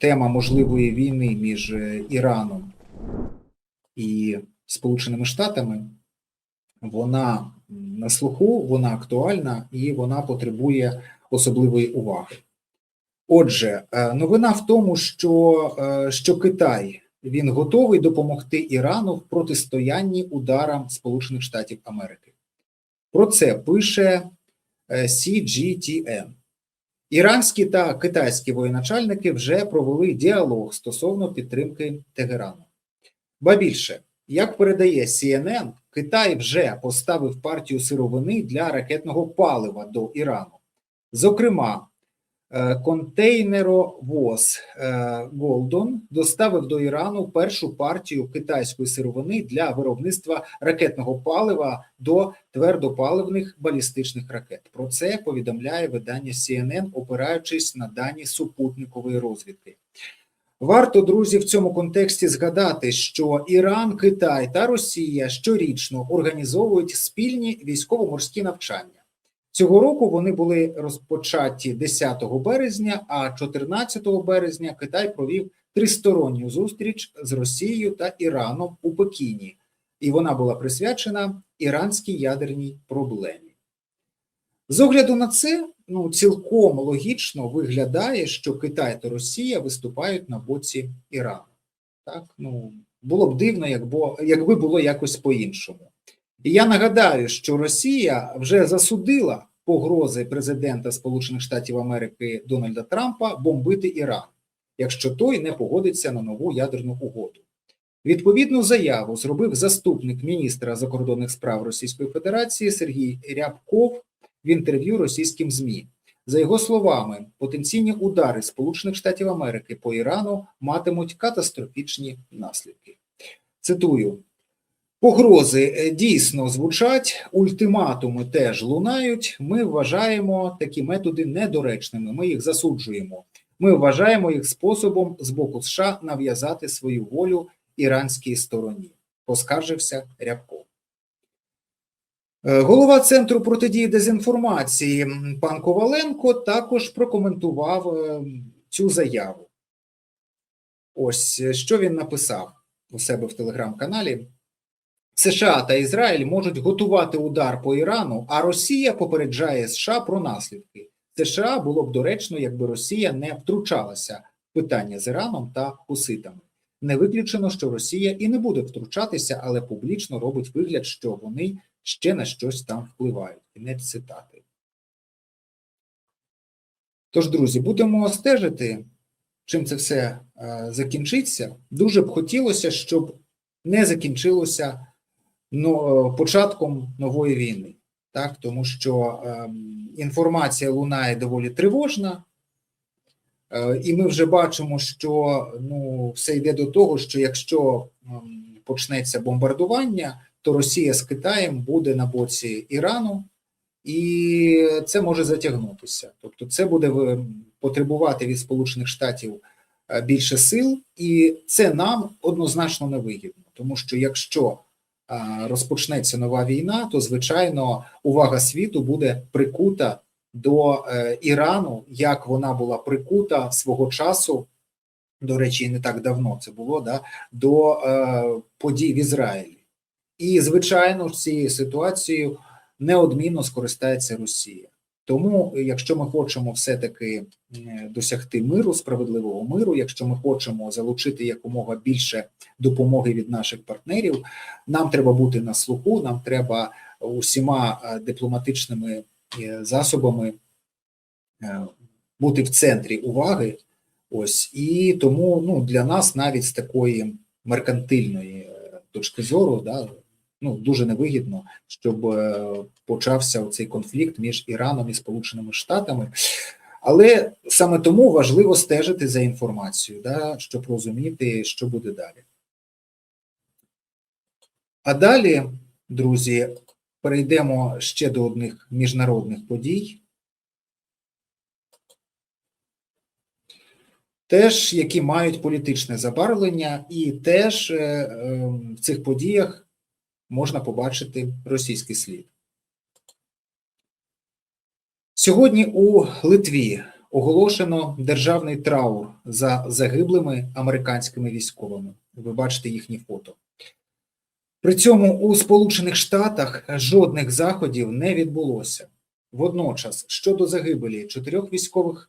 тема можливої війни між е, Іраном і Сполученими Штатами, вона на слуху, вона актуальна і вона потребує особливої уваги. Отже, е, новина в тому, що, е, що Китай він готовий допомогти Ірану в протистоянні ударам Сполучених Штатів Америки. Про це пише CGTN. Іранські та китайські воєначальники вже провели діалог стосовно підтримки Тегерану. Ба більше, як передає CNN, Китай вже поставив партію сировини для ракетного палива до Ірану. Зокрема, контейнеровоз е, Голдон доставив до Ірану першу партію китайської сировини для виробництва ракетного палива до твердопаливних балістичних ракет. Про це повідомляє видання CNN, опираючись на дані супутникової розвідки. Варто, друзі, в цьому контексті згадати, що Іран, Китай та Росія щорічно організовують спільні військово-морські навчання. Цього року вони були розпочаті 10 березня, а 14 березня Китай провів тристоронню зустріч з Росією та Іраном у Пекіні, і вона була присвячена іранській ядерній проблемі. З огляду на це, ну цілком логічно виглядає, що Китай та Росія виступають на боці Ірану. Так, ну було б дивно, якби, було якось по-іншому. І я нагадаю, що Росія вже засудила погрози президента Сполучених Штатів Америки Дональда Трампа бомбити Іран, якщо той не погодиться на нову ядерну угоду. Відповідну заяву зробив заступник міністра закордонних справ Російської Федерації Сергій Рябков в інтерв'ю російським ЗМІ. За його словами, потенційні удари Сполучених Штатів Америки по Ірану матимуть катастрофічні наслідки. Цитую. Погрози е, дійсно звучать, ультиматуми теж лунають. Ми вважаємо такі методи недоречними. Ми їх засуджуємо. Ми вважаємо їх способом з боку США нав'язати свою волю іранській стороні. Поскаржився Рябков. Е, Голова Центру протидії дезінформації пан Коваленко також прокоментував е, цю заяву. Ось що він написав у себе в телеграм-каналі. США та Ізраїль можуть готувати удар по Ірану, а Росія попереджає США про наслідки. США було б доречно, якби Росія не втручалася в питання з Іраном та хуситами. Не виключено, що Росія і не буде втручатися, але публічно робить вигляд, що вони ще на щось там впливають. Кінець цитати. Тож, друзі, будемо стежити, чим це все е, закінчиться. Дуже б хотілося, щоб не закінчилося но, початком нової війни, так? Тому що е, інформація лунає доволі тривожна, е, і ми вже бачимо, що ну, все йде до того, що якщо е, почнеться бомбардування, то Росія з Китаєм буде на боці Ірану, і це може затягнутися. Тобто, це буде потребувати від Сполучених Штатів е, більше сил, і це нам однозначно не вигідно, тому що якщо розпочнеться нова війна, то звичайно увага світу буде прикута до е, Ірану, як вона була прикута свого часу. До речі, не так давно це було да, до е, подій в Ізраїлі. І, звичайно, цією ситуацією неодмінно скористається Росія. Тому, якщо ми хочемо все-таки досягти миру, справедливого миру, якщо ми хочемо залучити якомога більше допомоги від наших партнерів, нам треба бути на слуху, нам треба усіма е, дипломатичними е, засобами е, бути в центрі уваги. Ось і тому ну, для нас навіть з такої меркантильної точки зору, да, ну дуже невигідно, щоб почався цей конфлікт між Іраном і Сполученими Штатами. Але саме тому важливо стежити за інформацією, да, щоб розуміти, що буде далі. А далі, друзі, перейдемо ще до одних міжнародних подій. Теж, які мають політичне забарвлення, і теж е, в цих подіях можна побачити російський слід. Сьогодні у Литві оголошено державний траур за загиблими американськими військовими. Ви бачите їхні фото. При цьому у Сполучених Штатах жодних заходів не відбулося. Водночас, щодо загибелі чотирьох військових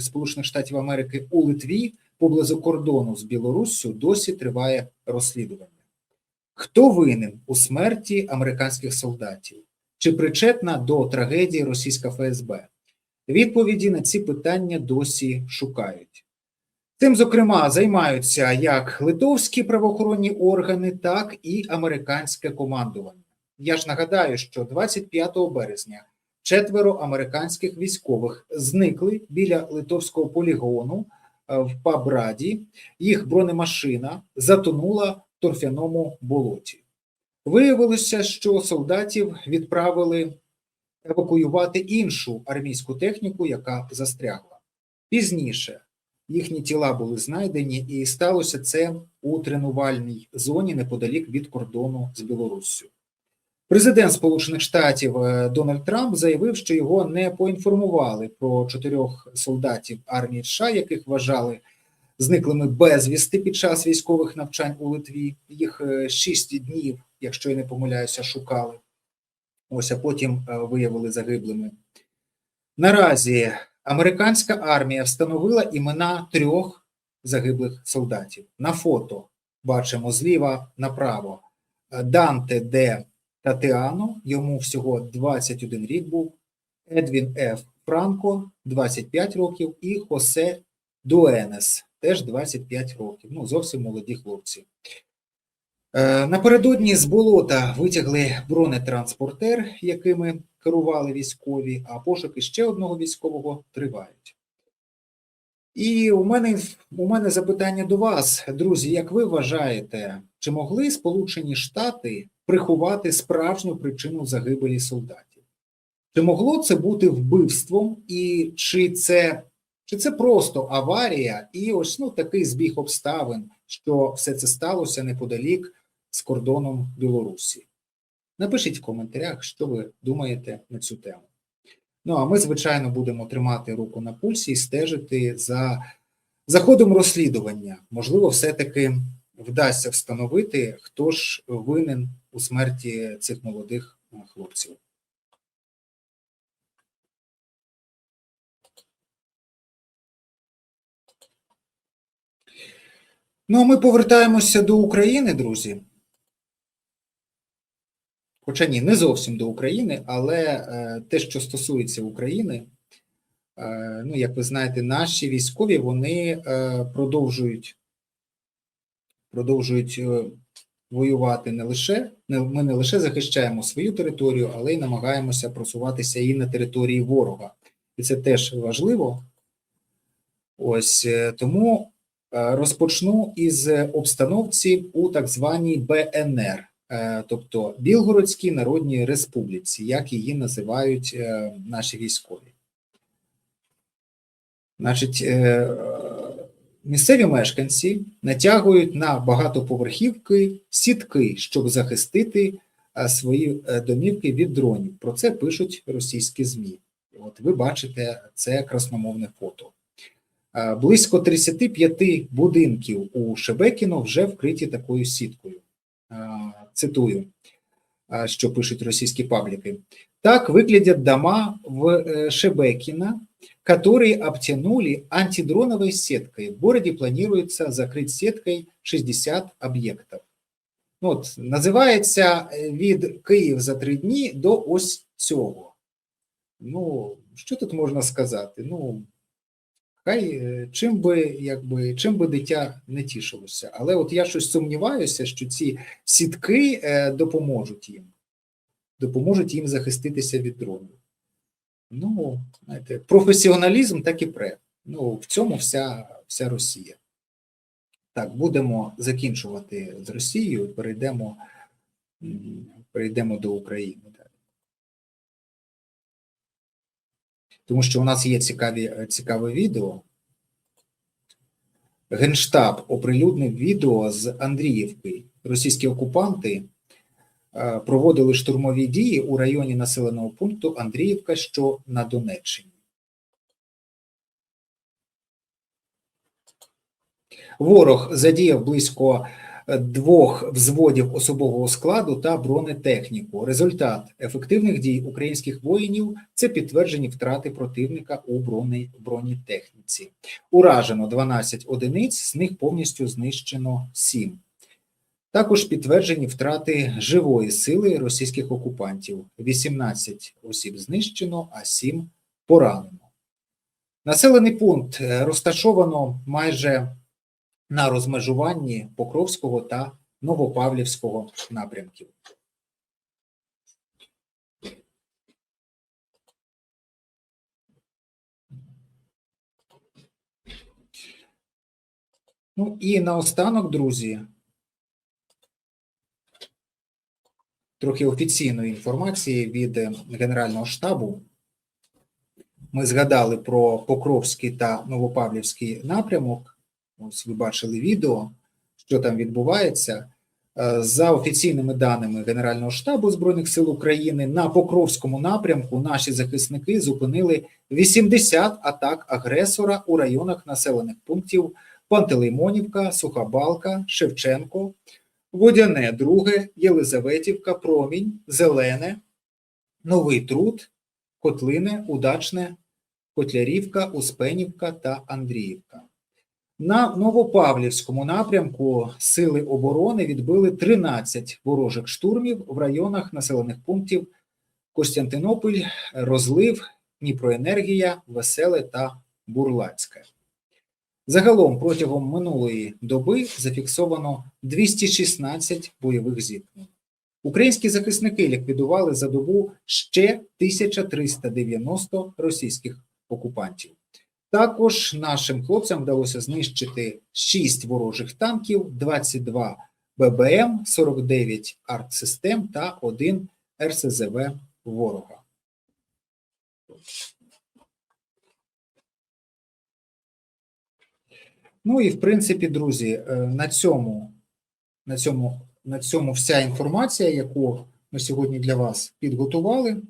Сполучених Штатів Америки у Литві поблизу кордону з Білоруссю досі триває розслідування. Хто винен у смерті американських солдатів? Чи причетна до трагедії російська ФСБ? Відповіді на ці питання досі шукають. Цим, зокрема, займаються як литовські правоохоронні органи, так і американське командування. Я ж нагадаю, що 25 березня четверо американських військових зникли біля литовського полігону е, в Пабраді. Їх бронемашина затонула торфяному болоті. Виявилося, що солдатів відправили евакуювати іншу армійську техніку, яка застрягла. Пізніше їхні тіла були знайдені, і сталося це у тренувальній зоні неподалік від кордону з Білоруссю. Президент Сполучених Штатів е, Дональд Трамп заявив, що його не поінформували про чотирьох солдатів армії США, яких вважали зниклими безвісти під час військових навчань у Литві. Їх е, шість днів, якщо я не помиляюся, шукали. Ось а потім е, виявили загиблими. Наразі американська армія встановила імена трьох загиблих солдатів. На фото бачимо зліва направо е, Данте Де Татеано, йому всього 21 рік був, Едвін Ф. Франко 25 років, і Хосе Дуенес теж 25 років. Ну, зовсім молоді хлопці. Е, Напередодні з болота витягли бронетранспортер, якими керували військові, а пошуки ще одного військового тривають. І у мене, у мене запитання до вас, друзі, як ви вважаєте, чи могли Сполучені Штати приховати справжню причину загибелі солдатів? Чи могло це бути вбивством, і чи це, чи це просто аварія, і ось ну, такий збіг обставин, що все це сталося неподалік з кордоном Білорусі? Напишіть в коментарях, що ви думаєте на цю тему. Ну а ми, звичайно, будемо тримати руку на пульсі і стежити за заходом розслідування. Можливо, все-таки вдасться встановити, хто ж винен у смерті цих молодих е, хлопців. Ну, а ми повертаємося до України, друзі. Хоча ні, не зовсім до України, але е, те, що стосується України, е, ну, як ви знаєте, наші військові вони е, продовжують продовжують воювати не лише ми не лише захищаємо свою територію, але й намагаємося просуватися і на території ворога. І це теж важливо. Ось тому розпочну із обстановці у так званій БНР. Е, тобто Білгородській Народній Республіці, як її називають е, наші військові. Значить, е, місцеві мешканці натягують на багатоповерхівки сітки, щоб захистити свої домівки від дронів. Про це пишуть російські ЗМІ. От ви бачите це красномовне фото. Близько 35 будинків у Шебекіно вже вкриті такою сіткою цитую, що пишут российские паблики. Так выглядят дома в э, Шебекино, которые обтянули антидроновой сеткой. В городе планируется закрыть сеткой 60 об'єктів. Ну, от, Називається від Київ за три дні до ось цього. Ну, що тут можна сказати? Ну, Хай е, чим би якби чим би дитя не тішилося, але от я щось сумніваюся, що ці сітки е, допоможуть їм, допоможуть їм захиститися від дронів. Ну, знаєте, професіоналізм так і пре. Ну, в цьому вся, вся Росія. Так, будемо закінчувати з Росією, перейдемо, перейдемо до України. тому що у нас є цікаві, е, цікаве відео. Генштаб оприлюднив відео з Андріївки. Російські окупанти е, проводили штурмові дії у районі населеного пункту Андріївка, що на Донеччині. Ворог задіяв близько двох взводів особового складу та бронетехніку. Результат ефективних дій українських воїнів це підтверджені втрати противника у бронетехніці. Уражено 12 одиниць, з них повністю знищено 7. Також підтверджені втрати живої сили російських окупантів. 18 осіб знищено, а 7 поранено. Населений пункт е, розташовано майже на розмежуванні Покровського та Новопавлівського напрямків. Ну і наостанок, друзі, трохи офіційної інформації від е, Генерального штабу. Ми згадали про Покровський та Новопавлівський напрямок. Ось ви бачили відео, що там відбувається. Е, За офіційними даними Генерального штабу Збройних сил України на Покровському напрямку наші захисники зупинили 80 атак агресора у районах населених пунктів Пантелеймонівка, Сухабалка, Шевченко, Водяне, Друге, Єлизаветівка, Промінь, Зелене, Новий Труд, Котлине, Удачне, Котлярівка, Успенівка та Андріївка. На Новопавлівському напрямку Сили оборони відбили 13 ворожих штурмів в районах населених пунктів Костянтинополь, Розлив, Дніпроенергія, Веселе та Бурлацьке. Загалом протягом минулої доби зафіксовано 216 бойових зіткнень. Українські захисники ліквідували за добу ще 1390 російських окупантів. Також нашим хлопцям вдалося знищити 6 ворожих танків, 22 ББМ, 49 артсистем та 1 РСЗВ ворога. Ну і в принципі, друзі, е, на цьому, на цьому, на цьому вся інформація, яку ми сьогодні для вас підготували.